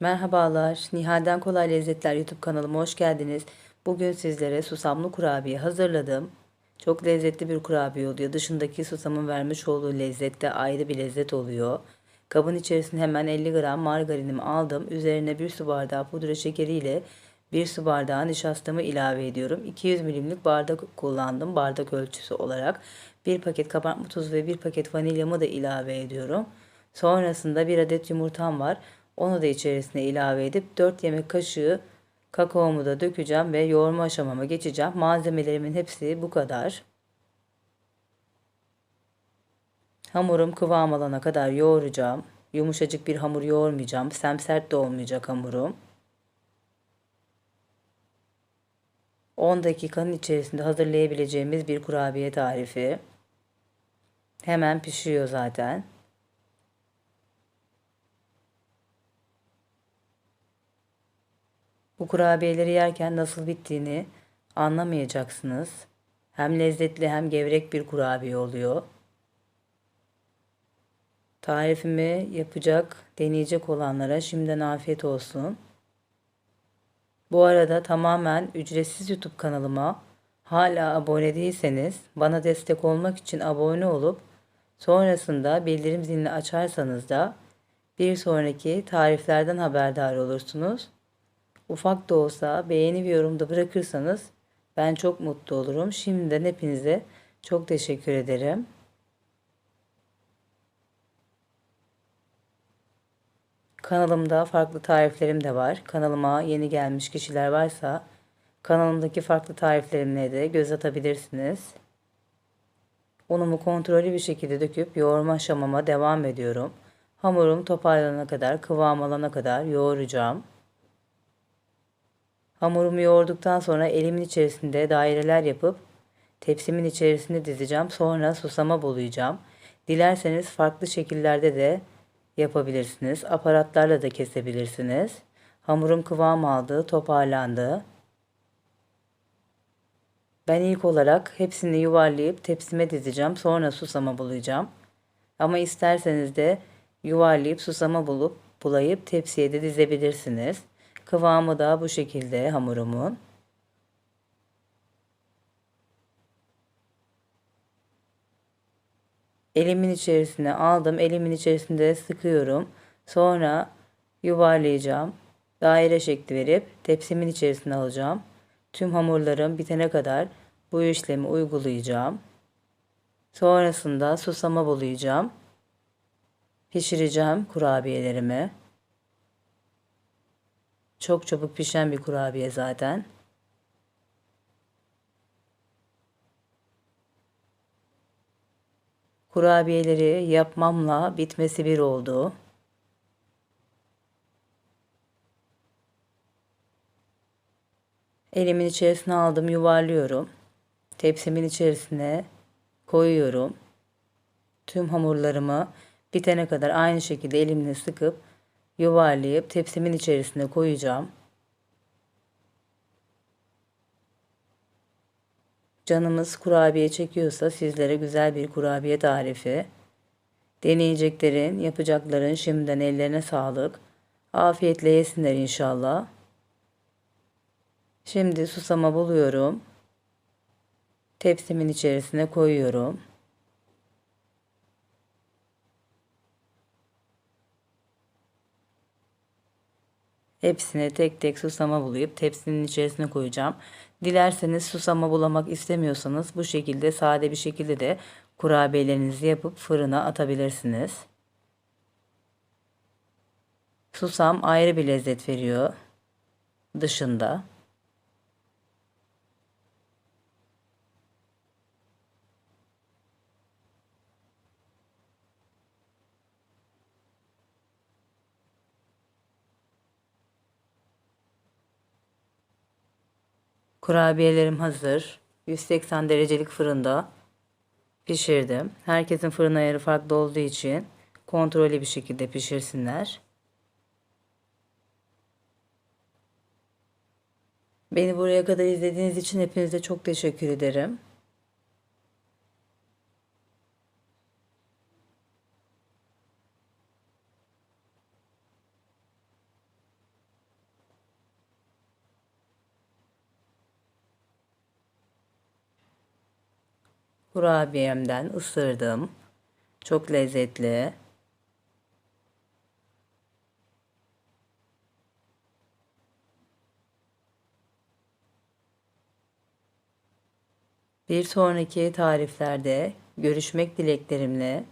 Merhabalar, Nihal'den Kolay Lezzetler YouTube kanalıma hoş geldiniz. Bugün sizlere susamlı kurabiye hazırladım. Çok lezzetli bir kurabiye oluyor. Dışındaki susamın vermiş olduğu lezzette ayrı bir lezzet oluyor. Kabın içerisine hemen 50 gram margarinimi aldım. Üzerine 1 su bardağı pudra şekeri ile 1 su bardağı nişastamı ilave ediyorum. 200 milimlik bardak kullandım bardak ölçüsü olarak. 1 paket kabartma tozu ve 1 paket vanilyamı da ilave ediyorum. Sonrasında 1 adet yumurtam var. Onu da içerisine ilave edip 4 yemek kaşığı kakaomu da dökeceğim ve yoğurma aşamama geçeceğim. Malzemelerimin hepsi bu kadar. Hamurum kıvam alana kadar yoğuracağım. Yumuşacık bir hamur yoğurmayacağım. Semsert de olmayacak hamurum. 10 dakikanın içerisinde hazırlayabileceğimiz bir kurabiye tarifi. Hemen pişiyor zaten. Bu kurabiyeleri yerken nasıl bittiğini anlamayacaksınız. Hem lezzetli hem gevrek bir kurabiye oluyor. Tarifimi yapacak, deneyecek olanlara şimdiden afiyet olsun. Bu arada tamamen ücretsiz YouTube kanalıma hala abone değilseniz bana destek olmak için abone olup sonrasında bildirim zilini açarsanız da bir sonraki tariflerden haberdar olursunuz. Ufak da olsa beğeni ve yorumda bırakırsanız ben çok mutlu olurum. Şimdiden hepinize çok teşekkür ederim. Kanalımda farklı tariflerim de var. Kanalıma yeni gelmiş kişiler varsa kanalımdaki farklı tariflerimle de göz atabilirsiniz. Unumu kontrollü bir şekilde döküp yoğurma aşamama devam ediyorum. Hamurum toparlanana kadar, kıvam alana kadar yoğuracağım. Hamurumu yoğurduktan sonra elimin içerisinde daireler yapıp tepsimin içerisine dizeceğim. Sonra susama bulayacağım. Dilerseniz farklı şekillerde de yapabilirsiniz. Aparatlarla da kesebilirsiniz. Hamurum kıvam aldı, toparlandı. Ben ilk olarak hepsini yuvarlayıp tepsime dizeceğim. Sonra susama bulayacağım. Ama isterseniz de yuvarlayıp susama bulup bulayıp tepsiye de dizebilirsiniz. Kıvamı da bu şekilde hamurumun. Elimin içerisine aldım. Elimin içerisinde sıkıyorum. Sonra yuvarlayacağım. Daire şekli verip tepsimin içerisine alacağım. Tüm hamurlarım bitene kadar bu işlemi uygulayacağım. Sonrasında susama bulayacağım. Pişireceğim kurabiyelerimi. Çok çabuk pişen bir kurabiye zaten. Kurabiyeleri yapmamla bitmesi bir oldu. Elimin içerisine aldım, yuvarlıyorum. Tepsimin içerisine koyuyorum. Tüm hamurlarımı bitene kadar aynı şekilde elimle sıkıp yuvarlayıp tepsimin içerisine koyacağım. Canımız kurabiye çekiyorsa sizlere güzel bir kurabiye tarifi. Deneyeceklerin, yapacakların şimdiden ellerine sağlık. Afiyetle yesinler inşallah. Şimdi susama buluyorum. Tepsimin içerisine koyuyorum. Hepsine tek tek susama bulayıp tepsinin içerisine koyacağım. Dilerseniz susama bulamak istemiyorsanız bu şekilde sade bir şekilde de kurabiyelerinizi yapıp fırına atabilirsiniz. Susam ayrı bir lezzet veriyor dışında. Kurabiyelerim hazır. 180 derecelik fırında pişirdim. Herkesin fırın ayarı farklı olduğu için kontrollü bir şekilde pişirsinler. Beni buraya kadar izlediğiniz için hepinize çok teşekkür ederim. Kurabiyemden ısırdım. Çok lezzetli. Bir sonraki tariflerde görüşmek dileklerimle